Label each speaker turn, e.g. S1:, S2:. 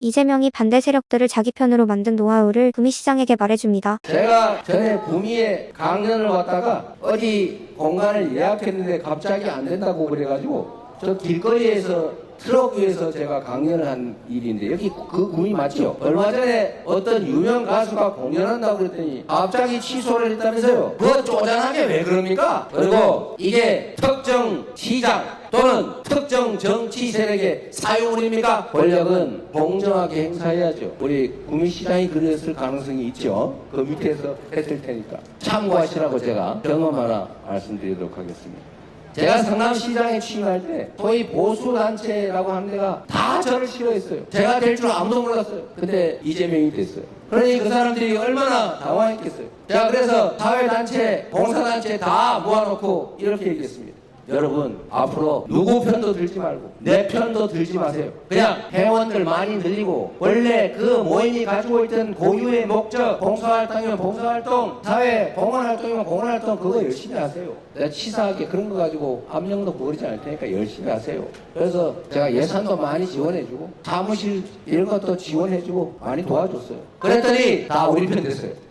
S1: 이재명이 반대 세력들을 자기 편으로 만든 노하우를 구미시장에게 말해줍니다.
S2: 제가 전에 구미에 강연을 왔다가 어디 공간을 예약했는데 갑자기 안 된다고 그래가지고 저 길거리에서 트럭 위에서 제가 강연을 한 일인데 여기 그 구미 맞죠? 얼마 전에 어떤 유명 가수가 공연한다고 그랬더니 갑자기 취소를 했다면서요? 그거 쪼잔하게 왜 그럽니까? 그리고 이게 특정 시장 또는 특정 정치 세력의 사유물입니까? 권력은 공정하게 행사해야죠. 우리 구미시장이 그랬을 가능성이 있죠. 그 밑에서 했을 테니까. 참고하시라고 제가 경험 하나 말씀드리도록 하겠습니다. 제가 성남시장에 취임할 때 소위 보수단체라고 하는 데가 다 저를 싫어했어요. 제가 될 줄 아무도 몰랐어요. 근데 이재명이 됐어요. 그러니 그 사람들이 얼마나 당황했겠어요. 제가 그래서 사회단체, 봉사단체 다 모아놓고 이렇게 얘기했습니다. 여러분 앞으로 누구 편도 들지 말고 내 편도 들지 마세요. 그냥 회원들 많이 늘리고 원래 그 모임이 가지고 있던 고유의 목적 봉사활동이면 봉사활동 사회 공헌활동이면 공헌활동 그거 열심히 하세요. 내가 치사하게 그런 거 가지고 압력도 부리지 않을 테니까 열심히 하세요. 그래서 제가 예산도 많이 지원해주고 사무실 이런 것도 지원해주고 많이 도와줬어요. 그랬더니 다 우리 편 됐어요.